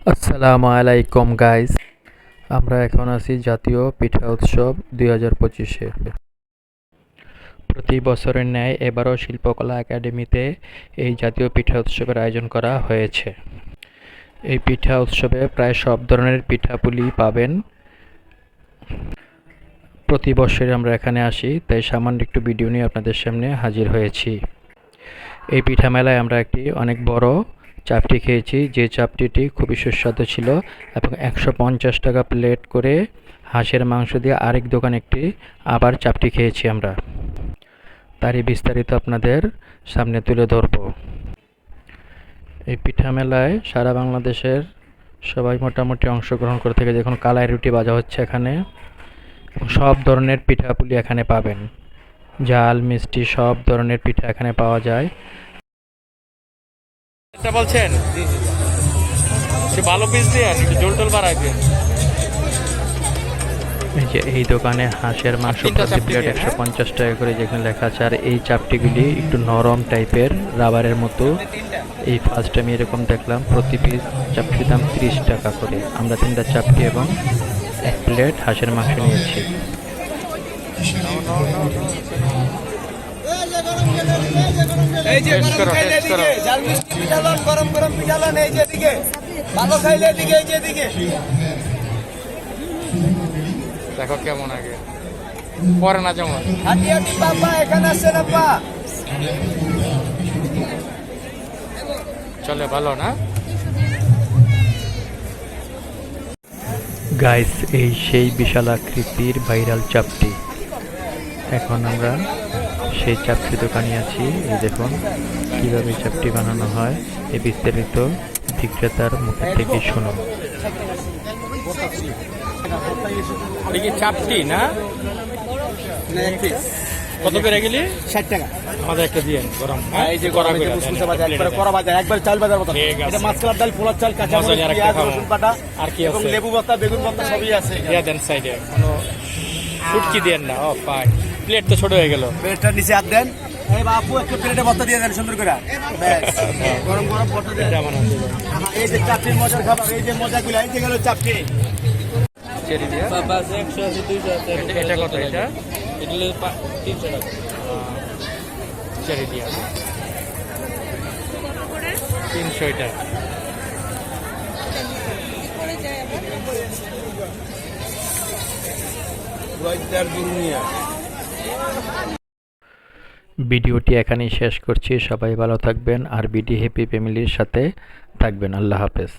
আসসালামু আলাইকুম গাইস আমরা এখন আছি জাতীয় পিঠা উৎসব দুই হাজার পঁচিশে। প্রতি বছরের ন্যায় এবারও শিল্পকলা একাডেমিতে এই জাতীয় পিঠা উৎসবের আয়োজন করা হয়েছে। এই পিঠা উৎসবে প্রায় সব ধরনের পিঠাপুলি পাবেন। প্রতি বছরে আমরা এখানে আসি, তাই সামান্য একটু ভিডিও নিয়ে আপনাদের সামনে হাজির হয়েছি। এই পিঠা মেলায় আমরা একটি অনেক বড় চাপটি খেয়েছি। যে চাপটিটি খুবই সুস্বাদু ছিল এবং একশো পঞ্চাশ টাকা প্লেট করে হাঁসের মাংস দিয়ে আরেক দোকান একটি আবার চাপটি খেয়েছি আমরা। তারই বিস্তারিত আপনাদের সামনে তুলে ধরব। এই পিঠা মেলায় সারা বাংলাদেশের সবাই মোটামুটি অংশগ্রহণ করে থাকে। যখন কালাই রুটি বাজা হচ্ছে এখানে। সব ধরনের পিঠাপুলি এখানে পাবেন। জাল, মিষ্টি, সব ধরনের পিঠা এখানে পাওয়া যায়। এটা বলছেন সে ভালো পিস দিয়ে একটু জোল টোল বাড়াই দিন এই যে এই দোকানে হাঁসের মাংস প্রতি প্লেট একশো পঞ্চাশ টাকা করে যেখানে লেখা আছে আর এই চাপটিগুলি একটু নরম টাইপের রাবারের মতো এই ফার্স্ট আমি এরকম দেখলাম প্রতি পিস চাপটির দাম তিরিশ টাকা করে আমরা তিনটা চাপটি এবং এক প্লেট হাঁসের মাংস নিয়েছি এই যে গরম খাইলে এদিকে, ঝাল মিষ্টি পিঠালন, গরম গরম পিঠালন, এই যে এদিকে। ভালো খাইলে এদিকে, এই যে এদিকে। দেখো কেমন আগে পরে না যেমন হাঁটি হাঁটি বাবা, এখানে আসছেন আব্বা। চলে ভালো না গাইস এই সেই বিশাল আকৃতির ভাইরাল চাপটি এখন আমরা সেই চাপটি দোকানে আছি। এই দেখুন কীভাবে চাপটি বানানো হয়। এই বিস্তারিত বিক্রেতার মুখ থেকে শুনুন। কি চাপটি না? কত করে গেলি? ষাট টাকা। আমাদের একটা দিয়ে গরম। হ্যাঁ, এই যে গরম, মুসমুসে ভাজা, একবারে চাল ভাজার মতো। এটা মাছকালার ডাল, পোলার চাল, কাঁচা পেঁয়াজ, রসুন বাটা, আর কি আছে? লেবু ভর্তা, বেগুন ভর্তা সবই আছে এখানে। দিয়া দেন সাইডে কোনো ফুটকি দেন না ও পাই প্লেট তো ছোট হয়ে গেল। প্লেটটা নিচে হাত দেন। এই বাপু, একটু প্লেটে ভর্তা দিয়ে দেন সুন্দর করে। গরম গরম ভর্তা দিয়ে এটা। এই যে চাপটির মজার খাবার, এই যে মজাগুলো, এই যে গেল চাপটি। চেরি দিয়া? এটা- এটা কত এটা? চেরি দিয়া। তিনশো এটা। ভিডিওটি এখানেই শেষ করছি। সবাই ভালো থাকবেন আর বিডি হ্যাপি ফ্যামিলির সাথে থাকবেন। আল্লাহ হাফেজ।